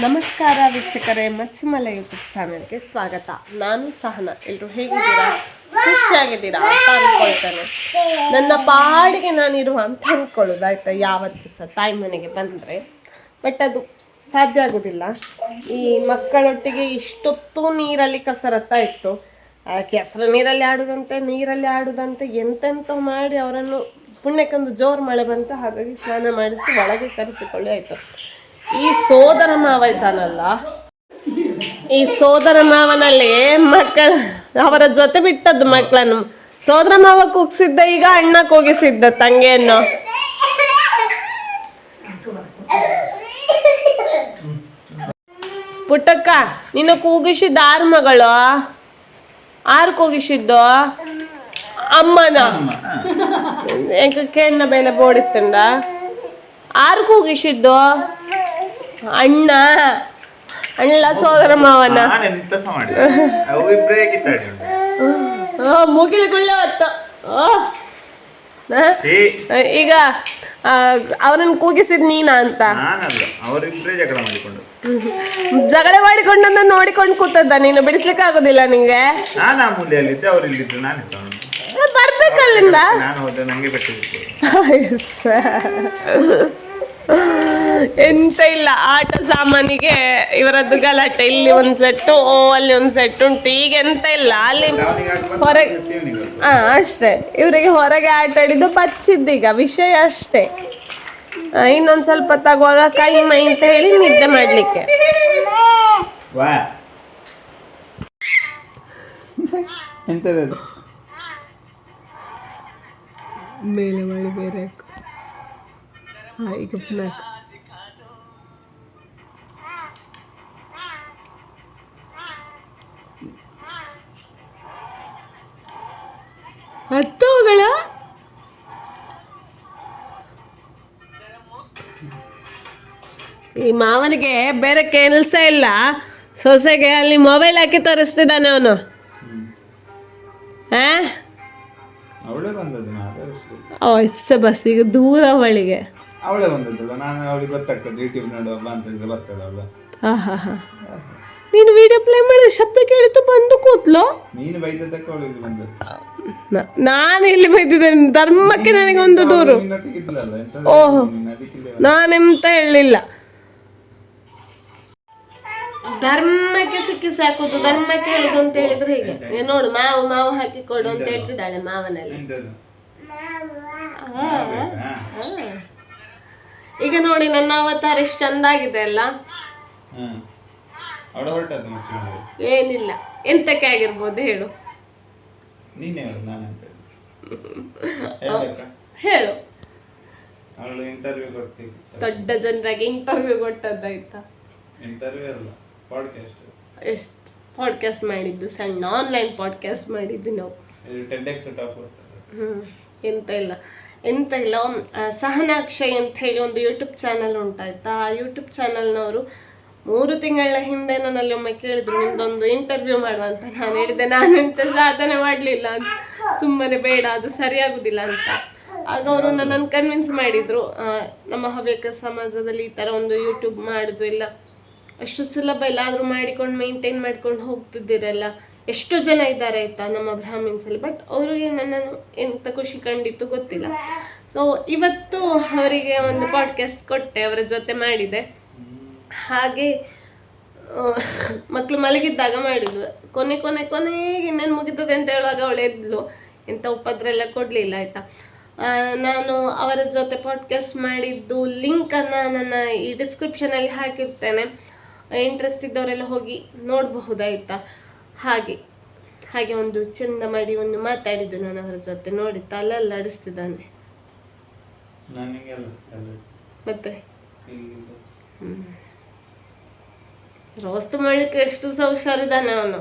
ನಮಸ್ಕಾರ ವೀಕ್ಷಕರೇ, ಮಚ್ಚಿಮಲೆ ಯೂಟ್ಯೂಬ್ ಚಾನೆಲ್ಗೆ ಸ್ವಾಗತ. ನಾನು ಸಹನ. ಎಲ್ಲರೂ ಹೇಗಿದ್ದೀರಾ? ಖುಷಿಯಾಗಿದ್ದೀರಾ ಅಂತ ಅನ್ಕೊಳ್ತಾನೆ. ನನ್ನ ಪಾಡಿಗೆ ನಾನಿರುವ ಅಂತ ಅನ್ಕೊಳ್ಳೋದು ಆಯ್ತಾ? ಯಾವತ್ತು ಸಹ ತಾಯಿ ಮನೆಗೆ ಬಂದರೆ. ಬಟ್ ಅದು ಸಾಧ್ಯ ಆಗೋದಿಲ್ಲ. ಈ ಮಕ್ಕಳೊಟ್ಟಿಗೆ ಇಷ್ಟೊತ್ತು ನೀರಲ್ಲಿ ಕಸರತ್ತ ಇತ್ತು. ಆ ಕೆಸರು ನೀರಲ್ಲಿ ಆಡೋದಂತೆ ನೀರಲ್ಲಿ ಆಡೋದಂತೆ, ಎಂತೆಂತ ಮಾಡಿ ಅವರನ್ನು ಪುಣ್ಯಕ್ಕೊಂದು ಜೋರು ಮಳೆ ಬಂತು. ಹಾಗಾಗಿ ಸ್ನಾನ ಮಾಡಿಸಿ ಒಳಗೆ ಕರೆಸಿಕೊಳ್ಳಿ ಆಯಿತು. ಈ ಸೋದರ ಮಾವ ಇದ್ದಾನಲ್ಲ ಈ ಸೋದರ ಮಾವನಲ್ಲಿ ಮಕ್ಕಳ ಅವರ ಜೊತೆ ಬಿಟ್ಟದ್ದು ಮಕ್ಕಳನ್ನು. ಸೋದರ ಮಾವ ಕೂಗ್ಸಿದ್ದ ಈಗ ಅಣ್ಣ ಕೂಗಿಸಿದ್ದ ತಂಗಿಯನ್ನು. ಪುಟ್ಟಕ್ಕ ನಿನ್ನ ಕೂಗಿಸಿದ್ದ ಆರು ಮಗಳು? ಆರು ಕೂಗಿಸಿದ್ದು? ಅಮ್ಮನ? ಕೆಣ್ಣ ಬೇಲೆ ಬೋಡಿತ್ತಂಡ ಆರು ಕೂಗಿಸಿದ್ದು? ಅಣ್ಣ. ಅಣ್ಣ ಸೋದರ ಮಾವನ. ನಾನು ಗುಳ್ಳ ಮುಗಿಲಿಗುಳ್ಳೆ ಹೊತ್ತು? ಈಗ ಅವನನ್ನು ಕೂಗಿಸಿದ್ ನೀನಾ ಅಂತ? ಜಗಳ ಮಾಡಿಕೊಂಡು. ಜಗಳ ಮಾಡಿಕೊಂಡನ್ನ ನೋಡಿಕೊಂಡು ಕೂತದ್ದ ನೀನು? ಬಿಡಿಸ್ಲಿಕ್ಕೆ ಆಗುದಿಲ್ಲ ನಿಂಗೆ ಬರ್ಬೇಕಲ್ಲಿಂದ ಎಂತ ಇಲ್ಲ ಆಟ ಸಾಮಾನಿಗೆ ಇವರದ್ದು ಗಲಾಟೆ ಇಲ್ಲಿ ಒಂದ್ ಸೆಟ್ಟು ಓ ಅಲ್ಲಿ ಒಂದ್ ಸೆಟ್ ಉಂಟು ಈಗ ಎಂತ ಇಲ್ಲ ಅಲ್ಲಿ ಹೊರಗೆ ಹಾ ಅಷ್ಟೇ. ಇವರಿಗೆ ಹೊರಗೆ ಆಟ ಆಡಿದ್ದು ಪಚ್ಚಿದ್ದೀಗ ವಿಷಯ ಅಷ್ಟೇ. ಇನ್ನೊಂದು ಸ್ವಲ್ಪ ತಗುವಾಗ ಕೈ ಮೈ ಅಂತ ಹೇಳಿ ನಿದ್ದೆ ಮಾಡ್ಲಿಕ್ಕೆ. ಮೇಲೆ ಮಾಡಿ ಬೇರೆ ಪುನಃ ಹಾಕು. ಹತ್ತು ಹೋಗಳ ಈ ಮಾವನಿಗೆ ಬೇರೆ ಕೆಲಸ ಇಲ್ಲ. ಸೊಸೆಗೆ ಅಲ್ಲಿ ಮೊಬೈಲ್ ಹಾಕಿ ತೋರಿಸ್ತಿದ್ದಾನೆ ಅವನು. ಹಾ? ಬಸ್ ಈಗ ದೂರ ಅವಳಿಗೆ. ಅವಳೇ ಬಂದದ್ದಲ್ಲ ನಾನು ಅವಳಿಗೆ ಗೊತ್ತಾಗ್ತದೆ ಯೂಟ್ಯೂಬ್ ನೋಡುವ ಅಂತ ಹೇಳಿದ್ರೆ ಬರ್ತಾಳೆ ಅವಳು ನೀನು ವಿಡಿಯೋ ಪ್ಲೇ ಮಾಡಿದ ಶಬ್ದ ಕೇಳಿತು ಬಂದು ಕೂತ್ಲು? ನೀನು ಬೈದದ್ದಕ್ಕೆ ಇಲ್ಲಿ ಬಂದದ್ದು. ನ- ನಾನು ಇಲ್ಲಿ ಬೈದಿದ್ದೇನೆ ಧರ್ಮಕ್ಕೆ ನನಗೊಂದು ದೂರು. ನಿನ್ನೊಟ್ಟಿಗೆ ಇದ್ಲಲ್ಲ ಎಂತದ ಓಹೋ. ಅದಕ್ಕಿಲ್ಲ ನಾನೆಂತ ಹೇಳಲಿಲ್ಲ ಧರ್ಮಕ್ಕೆ ಸಿಕ್ಕಿ ಸಾಕುದು ಧರ್ಮಕ್ಕೆ ಹೇಳುದು ಅಂತ ಹೇಳಿದ್ರೆ ಹೇಗೆ? ನೋಡು ಮಾವು ಮಾವು ಹಾಕಿ ಕೊಡು ಅಂತ ಹೇಳ್ತಿದ್ದಾಳೆ ಮಾವನಲ್ಲಿ. ಎಂತದು? ಹಾ. ಹಾ. ಈಗ ನೋಡಿ ನನ್ನ ಅವತಾರ ಎಷ್ಟು ಚಂದಾಗಿದೆ ಅಲ್ಲ. ಏನಿಲ್ಲ. ಎಂತಕ್ಕೆ ಆಗಿರ್ಬೋದು ಹೇಳು. ಹೇಳು ದೊಡ್ಡ ಜನರಾಗಿ ಇಂಟರ್ವ್ಯೂ ಕೊಟ್ಟದ್ದಾಯ್ತಾ? ಇಂಟರ್ವ್ಯೂ ಅಲ್ಲ ಪಾಡ್ಕಾಸ್ಟ್ ಎಷ್ಟು ಪಾಡ್ಕಾಸ್ಟ್ ಮಾಡಿದ್ದು? ಸಣ್ಣ ಆನ್ಲೈನ್ ಪಾಡ್ಕಾಸ್ಟ್ ಮಾಡಿದ್ದು ನಾವು. ಎಂತ ಇಲ್ಲ. ಎಂತ ಇಲ್ಲ ಸಹನಾಕ್ಷಯ್ ಅಂತ ಹೇಳಿ ಒಂದು ಯೂಟ್ಯೂಬ್ ಚಾನಲ್ ಉಂಟಾಯ್ತಾ? ಆ ಯೂಟ್ಯೂಬ್ ಚಾನಲ್ನವರು ಮೂರು ತಿಂಗಳ ಹಿಂದೆ ನನ್ನಲ್ಲಿ ಒಮ್ಮೆ ಕೇಳಿದ್ರು, ನಿಮ್ದೊಂದು ಇಂಟರ್ವ್ಯೂ ಮಾಡುವ ಅಂತ ನಾನು ಹೇಳಿದೆ. ನಾನು ಎಂತ ಸಾಧನೆ ಮಾಡಲಿಲ್ಲ ಅಂತ. ಸುಮ್ಮನೆ ಬೇಡ, ಅದು ಸರಿಯಾಗುದಿಲ್ಲ ಅಂತ. ಆಗ ಅವರು ನನ್ನನ್ನು ಕನ್ವಿನ್ಸ್ ಮಾಡಿದ್ರು ನಮ್ಮ ಹವ್ಯಕ ಸಮಾಜದಲ್ಲಿ ಈ ಥರ ಒಂದು ಯೂಟ್ಯೂಬ್ ಮಾಡೋದು ಇಲ್ಲ. ಅಷ್ಟು ಸುಲಭ ಇಲ್ಲ ಆದರೂ ಮಾಡಿಕೊಂಡು ಮೇಂಟೈನ್ ಮಾಡ್ಕೊಂಡು ಹೋಗ್ತಿದ್ದೀರಲ್ಲ. ಎಷ್ಟು ಜನ ಇದ್ದಾರೆ ಆಯ್ತಾ ನಮ್ಮ ಬ್ರಾಹ್ಮಿನ್ಸ್ ಅಲ್ಲಿ ಬಟ್ ಅವರಿಗೆ ನನ್ನನ್ನು ಎಂತ ಖುಷಿ ಕಂಡಿತ್ತು ಗೊತ್ತಿಲ್ಲ. ಸೊ ಇವತ್ತು ಅವರಿಗೆ ಒಂದು ಪಾಡ್ಕಾಸ್ಟ್ ಕೊಟ್ಟೆ, ಅವರ ಜೊತೆ ಮಾಡಿದೆ. ಹಾಗೆ ಮಕ್ಕಳು ಮಲಗಿದ್ದಾಗ ಮಾಡಿದ್ಲು ಕೊನೆ ಕೊನೆ ಕೊನೆಗೆ ಇನ್ನೇನು ಮುಗಿತದೆ ಅಂತ ಹೇಳುವಾಗ ಅವಳು ಎದ್ಲು. ಎಂಥ ಎಲ್ಲ ಕೊಡಲಿಲ್ಲ, ಆಯಿತಾ? ನಾನು ಅವರ ಜೊತೆ ಪಾಡ್ಕಾಸ್ಟ್ ಮಾಡಿದ್ದು ಲಿಂಕನ್ನು ನನ್ನ ಈ ಡಿಸ್ಕ್ರಿಪ್ಷನಲ್ಲಿ ಹಾಕಿರ್ತೇನೆ. ಇಂಟ್ರೆಸ್ಟ್ ಇದ್ದವರೆಲ್ಲ ಹೋಗಿ ನೋಡಬಹುದಾಯ್ತಾ? ಹಾಗೆ ಹಾಗೆ ಒಂದು ಚಂದ ಮಾಡಿ ಒಂದು ಮಾತಾಡಿದ್ದು ನಾನು ಅವರ ಜೊತೆ ನೋಡಿ ತಲೆಲ್ಲ ಆಡಿಸ್ತಿದ್ದಾನೆ ನನಗೆಲ್ಲ ಮತ್ತೆ? ರೋಸ್ಟ್ ಮಾಡ್ಲಿಕ್ಕೆ ಎಷ್ಟು ಸಹ ಹುಷಾರಿದ್ದಾನೆ ಅವನು.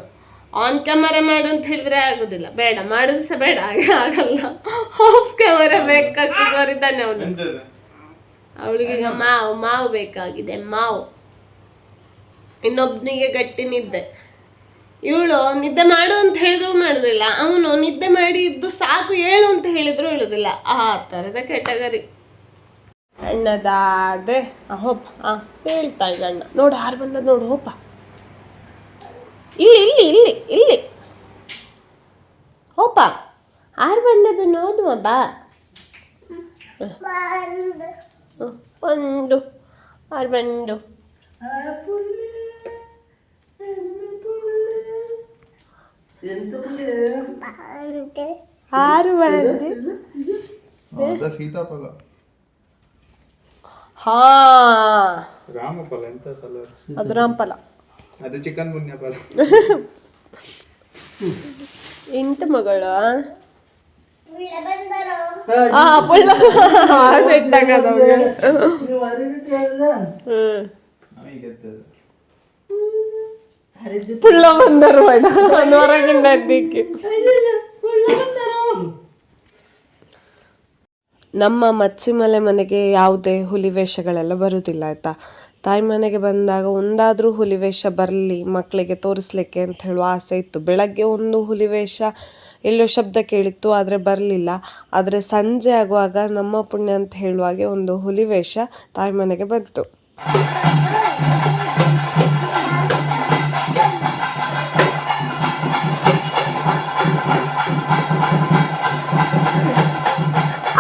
ಆನ್ ಕ್ಯಾಮರಾ ಮಾಡು ಅಂತ ಹೇಳಿದ್ರೆ ಆಗುದಿಲ್ಲ. ಬೇಡ ಮಾಡುದು ಸಹ ಬೇಡ ಹಾಗೆ ಆಗಲ್ಲ. ಆಫ್ ಕ್ಯಾಮರಾ ಬೇಕಾಗ್ತದವರಿದ್ದಾನೆ ಅವನು. ಅವಳಿಗೆ ಈಗ ಮಾವು ಮಾವು ಬೇಕಾಗಿದೆ ಮಾವು. ಇನ್ನೊಬ್ನಿಗೆ ಗಟ್ಟಿ ನಿದ್ದೆ. ಇವಳು ನಿದ್ದೆ ಮಾಡು ಅಂತ ಹೇಳಿದ್ರು ಮಾಡುದಿಲ್ಲ. ಅವನು ನಿದ್ದೆ ಮಾಡಿ ಇದ್ದು ಸಾಕು ಹೇಳು ಅಂತ ಹೇಳಿದ್ರು ಹೇಳುದಿಲ್ಲ. ಆ ತರದ ಕೆಟಗರಿ ಅಣ್ಣದಾದೆ. ಹೋಪ ಆ, ಹೇಳ್ತಾ ಈಗ ಅಣ್ಣ. ನೋಡು ಹಾರು ಬಂದದ ನೋಡು ಹೋಪ ಇಲ್ಲಿ ಇಲ್ಲಿ ಇಲ್ಲಿ ಇಲ್ಲಿ. ಹೋಪ ಹಾರು ಬಂದದ ನೋಡುವ, ಬಾ. ಒಂದು ಆರು ಬಂದು? ಆರು ಸೀತಾಫಲ ಹಾ ರಾಮಫಲ ಎಂತ ಫಲ ಅದು ರಾಮಫಲ ಅದು ಚಿಕನ್ ಗುನ್ಯ ಫಲ ಎಂತ ಮಗಳ ಹ್ಮ್ ನಮಗೆ ಮಚ್ಚಿ ಅದ್ದಿಕ್ಕೆ. ನಮ್ಮ ಮಚ್ಚಿಮಲೆ ಮನೆಗೆ ಯಾವುದೇ ಹುಲಿ ವೇಷಗಳೆಲ್ಲ ಬರುವುದಿಲ್ಲ ಆಯ್ತಾ? ತಾಯಿ ಮನೆಗೆ ಬಂದಾಗ ಒಂದಾದರೂ ಹುಲಿ ವೇಷ ಬರಲಿ ಮಕ್ಕಳಿಗೆ ತೋರಿಸ್ಲಿಕ್ಕೆ ಅಂತ ಹೇಳುವ ಆಸೆ ಇತ್ತು. ಬೆಳಗ್ಗೆ ಒಂದು ಹುಲಿ ವೇಷ ಎಲ್ಲೋ ಶಬ್ದ ಕೇಳಿತ್ತು ಆದರೆ ಬರಲಿಲ್ಲ. ಆದರೆ ಸಂಜೆ ಆಗುವಾಗ ನಮ್ಮ ಪುಣ್ಯ ಅಂತ ಹೇಳುವಾಗೆ ಒಂದು ಹುಲಿ ವೇಷ ತಾಯಿ ಮನೆಗೆ ಬಂತು.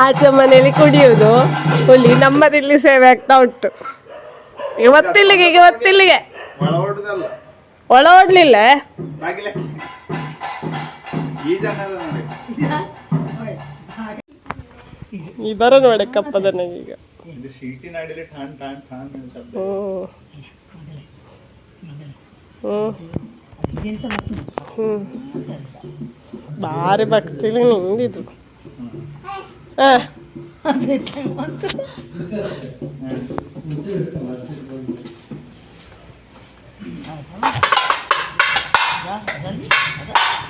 ಆಚೆ ಮನೆಯಲ್ಲಿ ಕುಡಿಯೋದು ಹುಲಿ ನಮ್ಮದಿಲ್ಲಿ ಸೇವೆ ಆಗ್ತಾ ಉಂಟು. ಇವತ್ತಿಲ್ಲಿಗೆ ಈಗ ಇವತ್ತಿಲ್ಲಿಗೆ. ಒಳ ಓಡ್ಲಿಲ್ಲ ಇದರ ನೋಡಿ. ಹ್ಮ್. ಭಾರಿ ಭಕ್ತಿಲಿ ನಿಂದಿದ್ರು. 嗯。嗯 嗯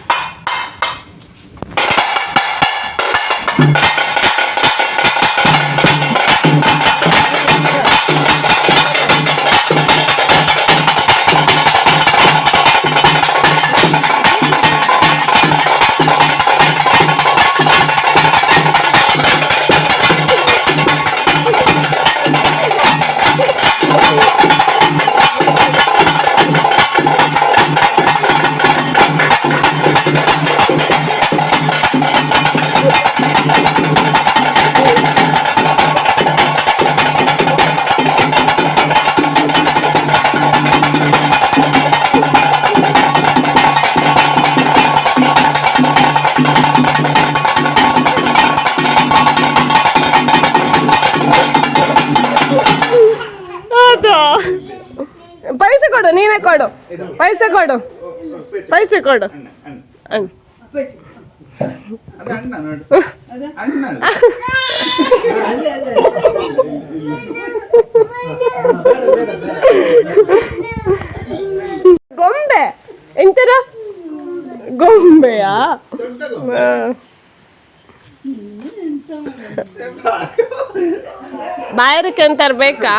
ಅಲ್ಲ. ಗೊಂಬೆ ಎಂತದ ಗೊಂಬೆಯಾ ದೊಡ್ಡ ಗೊಂಬೆ. ಆ. ಬಾಯರಕ್ಕೆ ಅಂತಾರ ಬೇಕಾ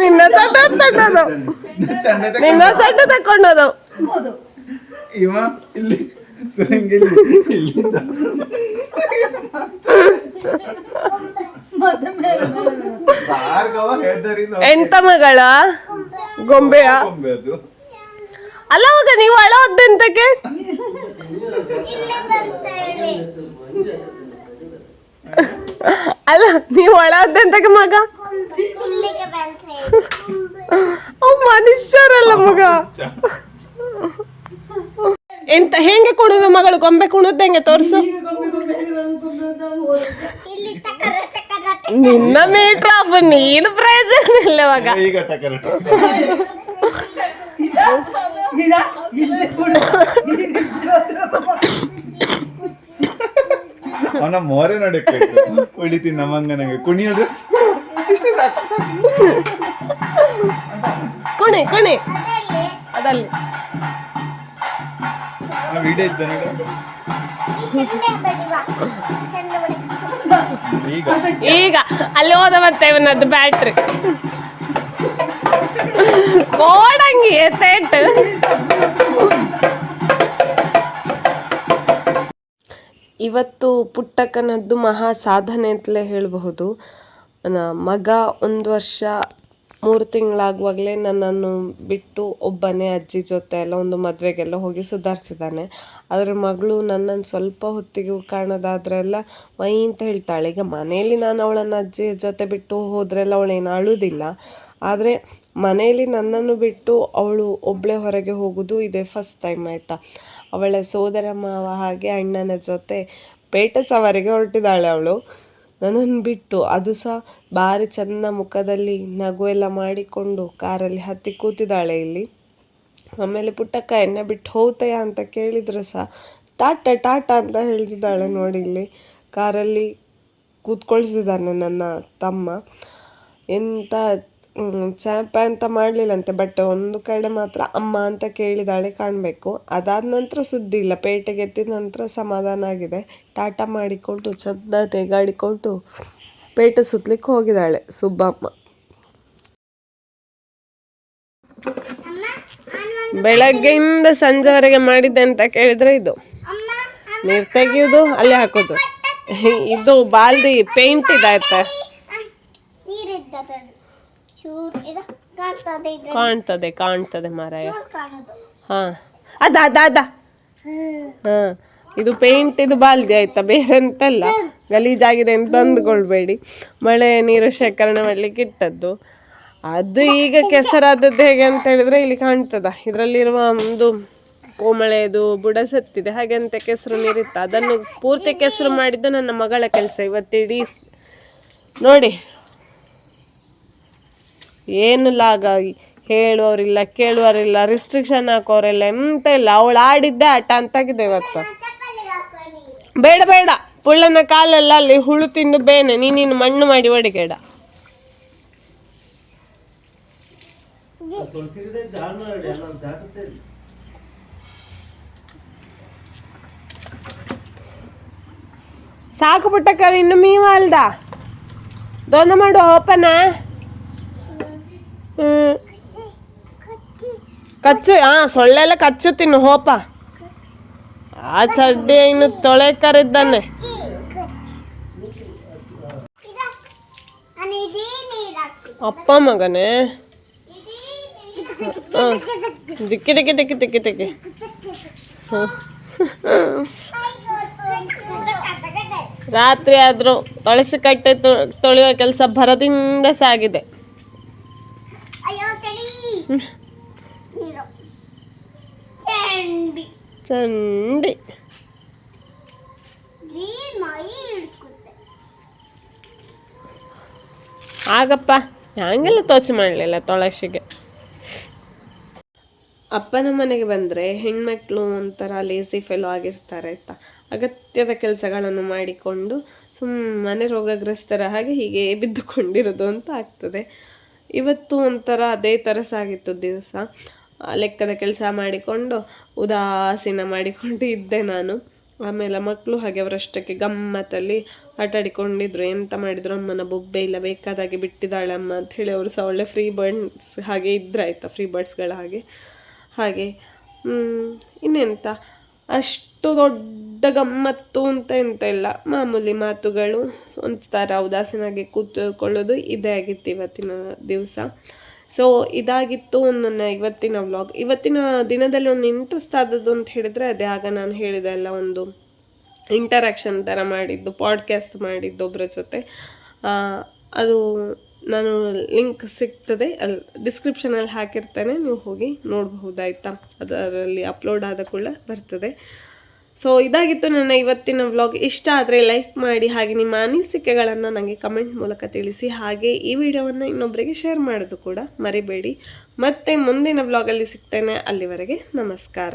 ನಿನ್ನ ಚಟ ತಗೊಂಡದು. ತಗೊಂಡ. ನಿನ್ನ ಚಟ ತಕೊಂಡದು ಇವ ಇಲ್ಲಿ ಇಲ್ಲಿಂದ. ಎಂತ ಮಗಳ? ಗೊಂಬೆಯ? ಗೊಂಬೆ ಅದು. ಅಲ್ಲ ಹೋಗ ನೀವು ಅಳ ಎಂತಕ್ಕೆ ಅಲ್ಲ ನೀವು ಒಳ ಎಂತಕ್ಕೆ ಮಗ ಅವ್ ಮನುಷ್ಯರಲ್ಲ ಮಗ ಎಂತ ಹೆಂಗೆ ಕುಣುದು ಮಗಳು ಗೊಂಬೆ ಕುಣುದ್ ಹೆಂಗೆ ತೋರ್ಸು ನಿನ್ನ ಮೀಟ್ರ್ ಆಫ್ ನೀನು ಪ್ರಯೋಜನ ಇಲ್ಲ ಮಗ ಈಗ ಟಕರ ಅವನ ಮೋರೆ ನೋಡಕ್ಕೆ ಹೊಡಿತೀನಿ ನಮ್ಮಂಗನಂಗೆ ಕುಣಿಯೋದು ಇಷ್ಟು ಸಾಕು ಕುಣಿ ಕುಣಿ. ಅದಲ್ಲಿ. ಆ ವಿಡಿಯೋ ಇದ್ದ ಈಗ. ಈಗ ಅಲ್ಲಿ ಹೋದ ಮತ್ತೆ ಇವನದ್ದು ಬ್ಯಾಟ್ರಿ ಕೋಡಂಗಿ ಎತ್ತೇಟ್. ಇವತ್ತು ಪುಟ್ಟಕ್ಕನದ್ದು ಮಹಾ ಸಾಧನೆ ಅಂತಲೇ ಹೇಳಬಹುದು. ಮಗ ಒಂದು ವರ್ಷ, ಮೂರು ತಿಂಗಳಾಗುವಾಗಲೇ ನನ್ನನ್ನು ಬಿಟ್ಟು ಒಬ್ಬನೇ ಅಜ್ಜಿ ಜೊತೆ ಎಲ್ಲ ಒಂದು ಮದುವೆಗೆಲ್ಲ ಹೋಗಿ ಸುಧಾರಿಸಿದ್ದಾನೆ. ಆದರೆ ಮಗಳು ನನ್ನನ್ನು ಸ್ವಲ್ಪ ಹೊತ್ತಿಗೂ ಕಾಣೋದಾದ್ರೆಲ್ಲ ವೈ ಅಂತ ಹೇಳ್ತಾಳೆ. ಈಗ ಮನೆಯಲ್ಲಿ ನಾನು ಅವಳನ್ನು ಅಜ್ಜಿ ಜೊತೆ ಬಿಟ್ಟು ಹೋದ್ರೆಲ್ಲ ಅವಳೇನು ಅಳುವುದಿಲ್ಲ ಆದರೆ ಮನೆಯಲ್ಲಿ ನನ್ನನ್ನು ಬಿಟ್ಟು ಅವಳು ಒಬ್ಬಳೆ ಹೊರಗೆ ಹೋಗೋದು ಇದೇ ಫಸ್ಟ್ ಟೈಮ್ ಆಯಿತಾ. ಅವಳ ಸೋದರ ಮಾವ ಹಾಗೆ ಅಣ್ಣನ ಜೊತೆ ಪೇಟೆ ಸವಾರಿಗೆ ಹೊರಟಿದ್ದಾಳೆ ಅವಳು. ನನ್ನನ್ನು ಬಿಟ್ಟು ಅದು ಸಹ ಭಾರಿ ಚಂದ ಮುಖದಲ್ಲಿ ನಗು ಎಲ್ಲ ಮಾಡಿಕೊಂಡು ಕಾರಲ್ಲಿ ಹತ್ತಿ ಕೂತಿದ್ದಾಳೆ ಇಲ್ಲಿ. ಆಮೇಲೆ ಪುಟ್ಟಕ್ಕ ಎಣ್ಣೆ ಬಿಟ್ಟು ಹೋಗ್ತಯಾ ಅಂತ ಕೇಳಿದ್ರು ಸಹ ಟಾಟ ಟಾಟ ಅಂತ ಹೇಳ್ತಿದ್ದಾಳೆ ನೋಡಿ ಇಲ್ಲಿ. ಕಾರಲ್ಲಿ ಕೂತ್ಕೊಳ್ಸಿದ್ದಾನೆ ನನ್ನ ತಮ್ಮ. ಎಂತ ಚಾಂಪ ಅಂತ ಮಾಡಲಿಲ್ಲಂತೆ ಬಟ್ ಒಂದು ಕಡೆ ಮಾತ್ರ ಅಮ್ಮ ಅಂತ ಕೇಳಿದಾಳೆ ಕಾಣಬೇಕು. ಅದಾದ ನಂತರ ಸುದ್ದಿ ಇಲ್ಲ. ಪೇಟೆಗೆ ಎತ್ತಿದ ನಂತರ ಸಮಾಧಾನ ಆಗಿದೆ. ಟಾಟಾ ಮಾಡಿಕೊಂಡು, ಚಂದ ತೆಗಾಡಿಕೊಂಡು ಪೇಟೆ ಸುತ್ತಲಿಕ್ಕೆ ಹೋಗಿದ್ದಾಳೆ ಸುಬ್ಬಮ್ಮ. ಬೆಳಗ್ಗೆಯಿಂದ ಸಂಜೆವರೆಗೆ ಮಾಡಿದ್ದೆ ಅಂತ ಕೇಳಿದ್ರೆ ಇದು. ನೀರು ತೆಗಿಯೋದು, ಅಲ್ಲಿ ಹಾಕೋದು. ಇದು ಬಾಲ್ದಿ ಪೇಂಟ್ ಇದಾಯ್ತ? ಚೂರು ಇದು ಕಾಣ್ತದೆ ಇದ್ರೆ ಕಾಣ್ತದೆ ಕಾಣ್ತದೆ ಮಾರಾಯ. ಚೂರು ಕಾಣೋದು. ಹಾ. ಅದ ಅದ ಅದ. ಹಾ. ಇದು ಪೇಂಟ್ ಇದು ಬಾಲ್ದಿ ಆಯ್ತಾ? ಬೇರೆ ಎಂತಲ್ಲ ಗಲೀಜಾಗಿದೆ ಅಂತ ಅಂದ್ಕೊಳ್ಬೇಡಿ. ಮಳೆ ನೀರು ಶೇಖರಣೆ ಮಾಡ್ಲಿಕ್ಕೆ ಇಟ್ಟದ್ದು. ಅದು ಈಗ ಕೆಸರಾದದ್ದು ಹೇಗೆ ಅಂತ ಹೇಳಿದ್ರೆ ಇಲ್ಲಿ ಕಾಣ್ತದ. ಇದರಲ್ಲಿರುವ ಒಂದು ಕೋಮಳೆದು ಬುಡ ಸತ್ತಿದೆ. ಹಾಗೆ ಅಂತ ಕೆಸರು ನೀರಿತ್ತ. ಅದನ್ನು ಪೂರ್ತಿ ಕೆಸರು ಮಾಡಿದ್ದು ನನ್ನ ಮಗಳ ಕೆಲಸ. ಇವತ್ತಿಡೀ ನೋಡಿ. ಏನು ಲಾಗ? ಹೇಳುವವರಿಲ್ಲ, ಕೇಳುವವರಿಲ್ಲ ರಿಸ್ಟ್ರಿಕ್ಷನ್ ಹಾಕೋರಿಲ್ಲ ಎಂತ ಇಲ್ಲ. ಅವಳು ಆಡಿದ್ದೆ ಆಟ ಅಂತಾಗಿದೆ ಇವತ್ತು. ಬೇಡ ಬೇಡ. ಪುಳ್ಳನ ಕಾಲೆಲ್ಲ ಅಲ್ಲಿ ಹುಳು ತಿಂದು ಬೇನೆ. ನೀನಿನ್ನು ಮಣ್ಣು ಮಾಡಿ ಒಡಿಗೇಡ ಸಾಕು ಪುಟ್ಟಕ್ಕ ಇನ್ನು ಮೀವಾ ಅಲ್ದ ದೊಂದ ಮಾಡು ಓಪನ ಕಚ್ಚು ಹಾ ಸೊಳ್ಳೆಲ್ಲ ಕಚ್ಚು ತಿನ್ನು, ಹೋಪ. ಆ ಚಡ್ಡಿ ಇನ್ನು ತೊಳೆ ಕರಿದ್ದಾನೆ ಅಪ್ಪ ಮಗನೇ. ದಿಕ್ಕಿ ದಿಕ್ಕಿ ದಿಕ್ಕಿ ದಿಕ್ಕಿ ದಿಕ್ಕಿ. ರಾತ್ರಿ ಆದ್ರೂ ತೊಳಸಿ ಕಟ್ಟೆ ತೊಳೆಯುವ ಕೆಲಸ ಭರದಿಂದ ಸಾಗಿದೆ. ಹಿಡ್ಕುತ್ತೆ ಆಗಪ್ಪ ಹಂಗೆಲ್ಲ ತೋಚು ಮಾಡಲಿಲ್ಲ ತೊಳಸಿಗೆ ಅಪ್ಪನ ಮನೆಗೆ ಬಂದರೆ ಹೆಣ್ಮಕ್ಳು ಒಂಥರ ಲೇಸಿ ಫೆಲೋ ಆಗಿರ್ತಾರೆ ಅಂತ. ಅಗತ್ಯದ ಕೆಲಸಗಳನ್ನು ಮಾಡಿಕೊಂಡು ಸುಮ್ಮನೆ ರೋಗಗ್ರಸ್ತರ ಹಾಗೆ ಹೀಗೆ ಬಿದ್ದುಕೊಂಡಿರೋದು ಅಂತ ಆಗ್ತದೆ. ಇವತ್ತು ಒಂಥರ ಅದೇ ಥರ ಸಾಗಿತ್ತು ದಿವಸ. ಲೆಕ್ಕದ ಕೆಲಸ ಮಾಡಿಕೊಂಡು ಉದಾಸೀನ ಮಾಡಿಕೊಂಡು ಇದ್ದೆ ನಾನು. ಆಮೇಲೆ ಮಕ್ಕಳು ಹಾಗೆ ಅವರಷ್ಟಕ್ಕೆ ಗಮ್ಮತ್ತಲ್ಲಿ ಆಟಾಡಿಕೊಂಡಿದ್ರು. ಎಂತ ಮಾಡಿದ್ರು? ಅಮ್ಮನ ಬೊಬ್ಬೆ ಇಲ್ಲ ಬೇಕಾದಾಗೆ ಬಿಟ್ಟಿದ್ದಾಳೆ ಅಮ್ಮ ಅಂತ ಹೇಳಿ ಅವರು ಸಹ ಒಳ್ಳೆ ಫ್ರೀ ಬರ್ಡ್ಸ್ ಹಾಗೆ ಇದ್ರಾಯ್ತಾ ಫ್ರೀ ಬರ್ಡ್ಸ್ಗಳ ಹಾಗೆ. ಹಾಗೆ ಇನ್ನೆಂತ? ಅಷ್ಟು ದೊಡ್ಡ ಗಮ್ಮತ್ತು ಅಂತ ಎಂತ ಇಲ್ಲ. ಮಾಮೂಲಿ ಮಾತುಗಳು, ಒಂಥರ ಉದಾಸೀನಾಗಿ ಕೂತುಕೊಳ್ಳೋದು ಇದೇ ಆಗಿತ್ತು ಇವತ್ತಿನ ದಿವಸ. ಸೊ ಇದಾಗಿತ್ತು ನನ್ನ ಇವತ್ತಿನ ವ್ಲಾಗ್ ಇವತ್ತಿನ ದಿನದಲ್ಲಿ ಒಂದು ಇಂಟ್ರೆಸ್ಟ್ ಆದದ್ದು ಅಂತ ಹೇಳಿದ್ರೆ ಅದೇ. ಆಗ ನಾನು ಹೇಳಿದೆ ಅಲ್ಲ, ಒಂದು ಇಂಟರಾಕ್ಷನ್ ಥರ ಮಾಡಿದ್ದು ಪಾಡ್ಕ್ಯಾಸ್ಟ್ ಮಾಡಿದ್ದು ಒಬ್ಬರ ಜೊತೆ. ಅದು ನಾನು ಲಿಂಕ್ ಸಿಗ್ತದೆ. ಅಲ್ಲಿ ಡಿಸ್ಕ್ರಿಪ್ಷನಲ್ಲಿ ಹಾಕಿರ್ತೇನೆ. ನೀವು ಹೋಗಿ ನೋಡಬಹುದಾಯ್ತಾ? ಅದರಲ್ಲಿ ಅಪ್ಲೋಡ್ ಆದ ಕೂಡ ಬರ್ತದೆ. ಸೊ ಇದಾಗಿತ್ತು ನನ್ನ ಇವತ್ತಿನ ವ್ಲಾಗ್ ಇಷ್ಟ ಆದರೆ ಲೈಕ್ ಮಾಡಿ ಹಾಗೆ ನಿಮ್ಮ ಅನಿಸಿಕೆಗಳನ್ನು ನನಗೆ ಕಮೆಂಟ್ ಮೂಲಕ ತಿಳಿಸಿ. ಹಾಗೆ ಈ ವಿಡಿಯೋವನ್ನು ಇನ್ನೊಬ್ಬರಿಗೆ ಶೇರ್ ಮಾಡೋದು ಕೂಡ ಮರಿಬೇಡಿ. ಮತ್ತೆ ಮುಂದಿನ ವ್ಲಾಗಲ್ಲಿ ಸಿಗ್ತೇನೆ. ಅಲ್ಲಿವರೆಗೆ ನಮಸ್ಕಾರ.